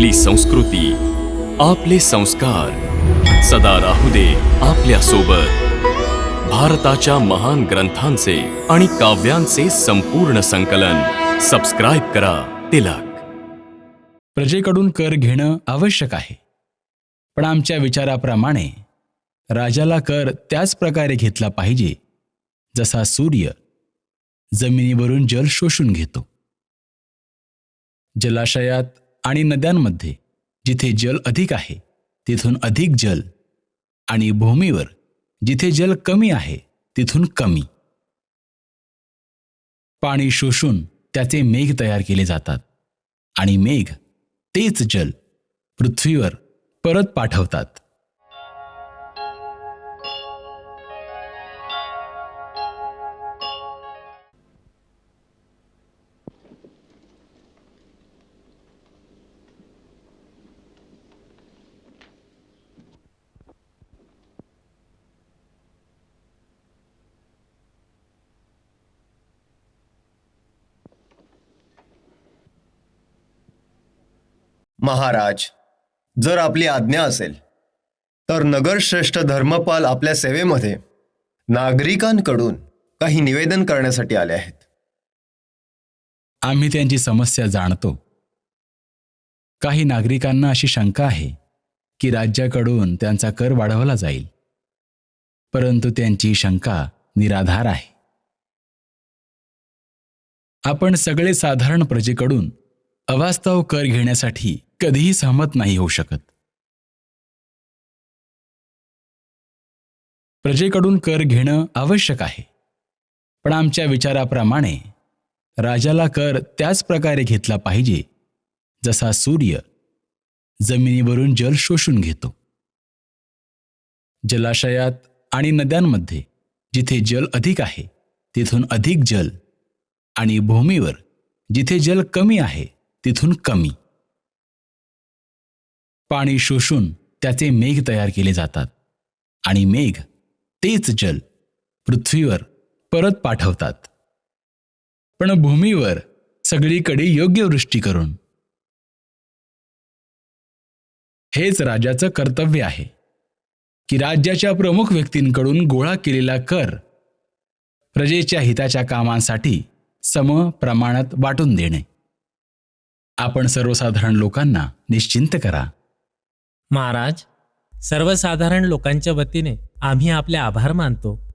आपली संस्कृती आपले संस्कार. सदा राहू दे आपल्यासोबत भारताच्या महान ग्रंथांचे आणि काव्यांचे संपूर्ण संकलन. सबस्क्राईब करा तिलक. प्रजेकडून कर घेणं आवश्यक आहे. पण आमच्या विचाराप्रमाणे राजाला कर त्याच प्रकारे घेतला पाहिजे जसा सूर्य जमिनीवरून जल शोषून घेतो. जलाशयात आणि नद्यांमध्ये जिथे जल अधिक आहे तिथून अधिक जल. आणि भूमीवर जिथे जल कमी आहे तिथून कमी. पाणी शोषून त्याचे मेघ तयार केले जातात. आणि मेघ तेच जल पृथ्वीवर परत पाठवतात. महाराज जर आपली आज्ञा असेल तर नगरश्रेष्ठ धर्मपाल आपल्या सेवेमध्ये नागरिकांकडून काही निवेदन करण्यासाठी आले आहेत. आम्ही त्यांची समस्या जाणतो. काही नागरिकांना अशी शंका आहे की राज्याकडून त्यांचा कर वाढवला जाईल. परंतु त्यांची शंका निराधार आहे. आपण सगळे साधारण प्रजेकडून अवास्तव कर घेण्यासाठी कधीही सहमत नाही होऊ शकत. प्रजेकडून कर घेणं आवश्यक आहे. पण आमच्या विचाराप्रमाणे राजाला कर त्याच प्रकारे घेतला पाहिजे जसा सूर्य जमिनीवरून जल शोषून घेतो. जलाशयात आणि नद्यांमध्ये जिथे जल अधिक आहे तिथून अधिक जल आणि भूमीवर जिथे जल कमी आहे तिथून कमी. पाणी शोषून त्याचे मेघ तयार केले जातात. आणि मेघ तेच जल पृथ्वीवर परत पाठवतात. पण भूमीवर सगळीकडे योग्य वृष्टी करून. हेच राजाचं कर्तव्य आहे. की राज्याच्या प्रमुख व्यक्तींकडून गोळा केलेला कर प्रजेच्या हिताच्या कामांसाठी सम प्रमाणात वाटून देणे. आपण सर्वसाधारण लोकांना निश्चिंत करा. महाराज सर्वसाधारण लोकांच्या वतीने आम्ही आपले आभार मानतो.